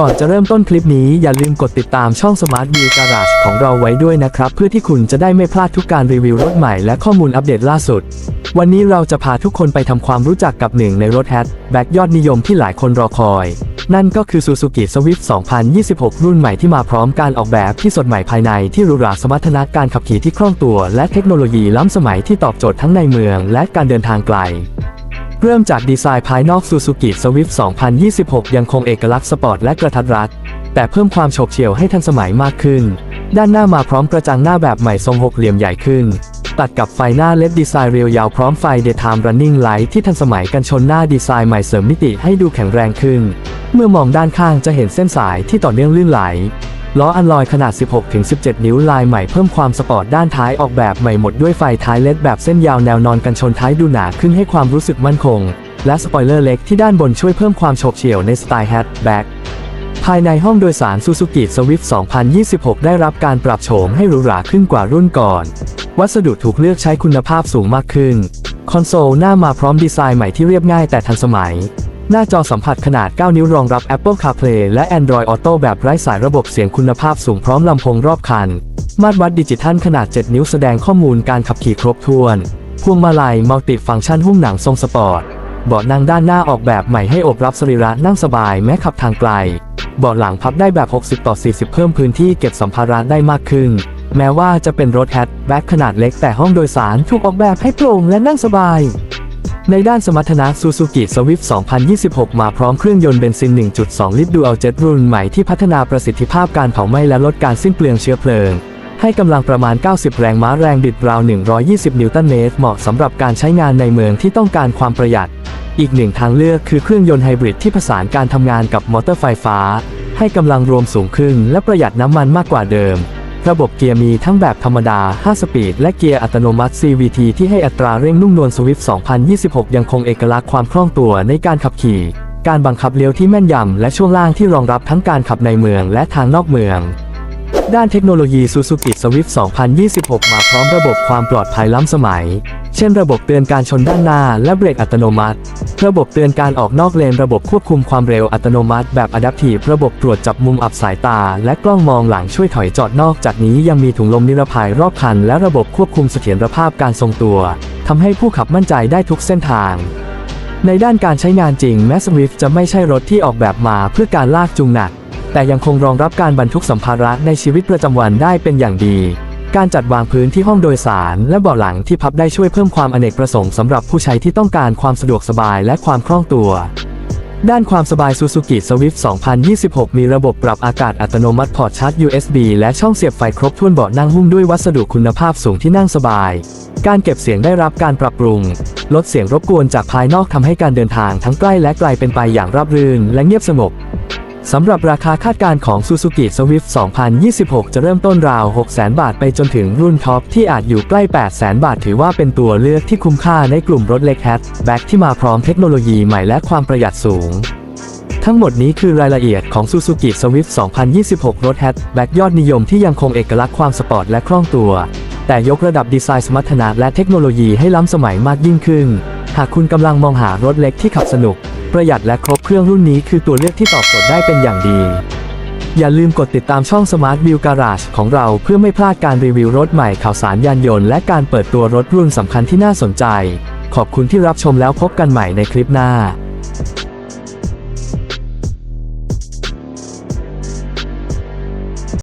ก่อนจะเริ่มต้นคลิปนี้อย่าลืมกดติดตามช่อง Smart View Garage ของเราไว้ด้วยนะครับ เพื่อที่คุณจะได้ไม่พลาดทุกการรีวิวรถใหม่และข้อมูลอัปเดตล่าสุด วันนี้เราจะพาทุกคนไปทำความรู้จักกับหนึ่งในรถแฮชแบ็กยอดนิยมที่หลายคนรอคอย นั่นก็คือ Suzuki Swift 2026 รุ่นใหม่ที่มาพร้อมการออกแบบที่สดใหม่ภายในที่หรูหราสมรรถนะการขับขี่ที่คล่องตัว และเทคโนโลยีล้ำสมัยที่ตอบโจทย์ทั้งในเมือง และการเดินทางไกล เริ่มจากดีไซน์ภายนอก Suzuki Swift 2026 ยังคงเอกลักษณ์สปอร์ตและกระทัดรัด แต่เพิ่มความโฉบเฉี่ยวให้ทันสมัยมากขึ้น ด้านหน้ามาพร้อมกระจังหน้าแบบใหม่ทรงหกเหลี่ยมใหญ่ขึ้น ตัดกับไฟหน้าเลดดีไซน์เรียวยาวพร้อมไฟ Daytime Running Light ที่ทันสมัยกันชนหน้าดีไซน์ใหม่เสริมมิติให้ดูแข็งแรงขึ้น เมื่อมองด้านข้างจะเห็นเส้นสายที่ต่อเนื่องลื่นไหล ล้ออันลอยขนาด 16-17 นิ้วลายใหม่เพิ่มความสปอร์ตด้านท้ายออกแบบใหม่หมดด้วยไฟท้ายเลดแบบเส้นยาวแนวนอนกันชนท้ายดูหนาขึ้นให้ความรู้สึกมั่นคง และสปอยเลอร์เล็กที่ด้านบนช่วยเพิ่มความโฉบเฉี่ยวในสไตล์แฮชแบ็กภายในห้องโดยสาร Suzuki Swift 2026 ได้รับการปรับโฉมให้หรูหราขึ้นกว่ารุ่นก่อน วัสดุถูกเลือกใช้คุณภาพสูงมากขึ้น คอนโซลหน้ามาพร้อมดีไซน์ใหม่ที่เรียบง่ายแต่ทันสมัย หน้าจอสัมผัสขนาด 9 นิ้วรองรับ Apple CarPlay และ Android Auto แบบไร้สายระบบเสียงคุณภาพสูงพร้อมลำโพงรอบคัน มาตรวัดดิจิทัลขนาด 7 นิ้วแสดงข้อมูลการขับขี่ครบถ้วน พวงมาลัยมัลติฟังก์ชันหุ้มหนังทรงสปอร์ต เบาะนั่งด้านหน้าออกแบบใหม่ให้อบรับสรีระนั่งสบายแม้ขับทางไกล เบาะหลังพับได้แบบ 60 ต่อ 40 เพิ่มพื้นที่เก็บสัมภาระได้มากขึ้น แม้ว่าจะเป็นรถแฮชแบ็คขนาดเล็กแต่ห้องโดยสารถูกออกแบบให้โปร่งและนั่งสบาย ในด้านสมรรถนะ Suzuki Swift 2026 มาพร้อมเครื่องยนต์เบนซิน 1.2 ลิตร Dual Jet รุ่นใหม่ที่พัฒนาประสิทธิภาพการเผาไหม้และลดการสิ้นเปลืองเชื้อเพลิง ให้กำลังประมาณ 90 แรงม้าแรงบิดราว 120 นิวตันเมตร เหมาะสำหรับการใช้งานในเมืองที่ต้องการความประหยัด อีกหนึ่งทางเลือกคือเครื่องยนต์ไฮบริดที่ผสานการทำงานกับมอเตอร์ไฟฟ้า ให้กำลังรวมสูงขึ้นและประหยัดน้ำมันมากกว่าเดิม ระบบเกียร์มีทั้งแบบธรรมดา 5 สปีด และเกียร์อัตโนมัติ CVT ที่ให้อัตราเร่งนุ่มนวล Swift 2026 ยังคงเอกลักษณ์ความคล่องตัวในการขับขี่ การบังคับเลี้ยวที่แม่นยำ และช่วงล่างที่รองรับทั้งการขับในเมืองและทางนอกเมือง ด้านเทคโนโลยี Suzuki Swift 2026 มาพร้อมระบบความปลอดภัยล้ำสมัย เช่นระบบเตือนการชนด้านหน้าและเบรกอัตโนมัติ ระบบเตือนการออกนอกเลน ระบบควบคุมความเร็วอัตโนมัติ แบบ Adaptive ระบบตรวจจับมุมอับสายตา และกล้องมองหลังช่วยถอยจอดนอกจากนี้ยังมีถุงลมนิรภัยรอบคัน และระบบควบคุมเสถียรภาพการทรงตัวทำให้ผู้ขับมั่นใจได้ทุกเส้นทาง ในด้านการใช้งานจริงแม้ Swift จะไม่ใช่รถที่ออกแบบมาเพื่อการลากจูงหนัก แต่ยังคงรองรับการบรรทุกสัมภาระในชีวิตประจำวันได้เป็นอย่างดี การจัดวางพื้นที่ห้องโดยสาร และเบาะหลังที่พับได้ช่วยเพิ่มความอเนกประสงค์สำหรับผู้ใช้ที่ต้องการความสะดวกสบายและความคล่องตัว ด้านความสบาย Suzuki Swift 2026 มีระบบปรับอากาศอัตโนมัติพอร์ตชาร์จ USB และช่องเสียบไฟครบถ้วนเบาะนั่งหุ้มด้วยวัสดุคุณภาพสูงที่นั่งสบาย การเก็บเสียงได้รับการปรับปรุง ลดเสียงรบกวนจากภายนอกทำให้การเดินทางทั้งใกล้และไกลเป็นไปอย่างราบรื่น และเงียบสงบ สำหรับราคาคาดการณ์ของ Suzuki Swift 2026 จะเริ่มต้นราว 600,000 บาทไปจนถึงรุ่นท็อปที่อาจอยู่ใกล้ 800,000 บาทถือว่าเป็นตัวเลือกที่คุ้มค่าในกลุ่มรถเล็กแฮชแบ็กที่มาพร้อมเทคโนโลยีใหม่และความประหยัดสูง ทั้งหมดนี้คือรายละเอียดของ Suzuki Swift 2026 รถแฮชแบ็กยอดนิยมที่ยังคงเอกลักษณ์ความสปอร์ตและคล่องตัว แต่ยกระดับดีไซน์สมรรถนะและเทคโนโลยีให้ล้ำสมัยมากยิ่งขึ้น หากคุณกำลังมองหารถเล็กที่ขับสนุก ประหยัดและครบเครื่องรุ่นนี้คือตัวเลือกที่ตอบโจทย์ได้เป็นอย่างดี อย่าลืมกดติดตามช่อง Smart View Garage ของเราเพื่อไม่พลาดการรีวิวรถใหม่ข่าวสารยานยนต์และการเปิดตัวรถรุ่นสำคัญที่น่าสนใจ ขอบคุณที่รับชมแล้วพบกันใหม่ในคลิปหน้า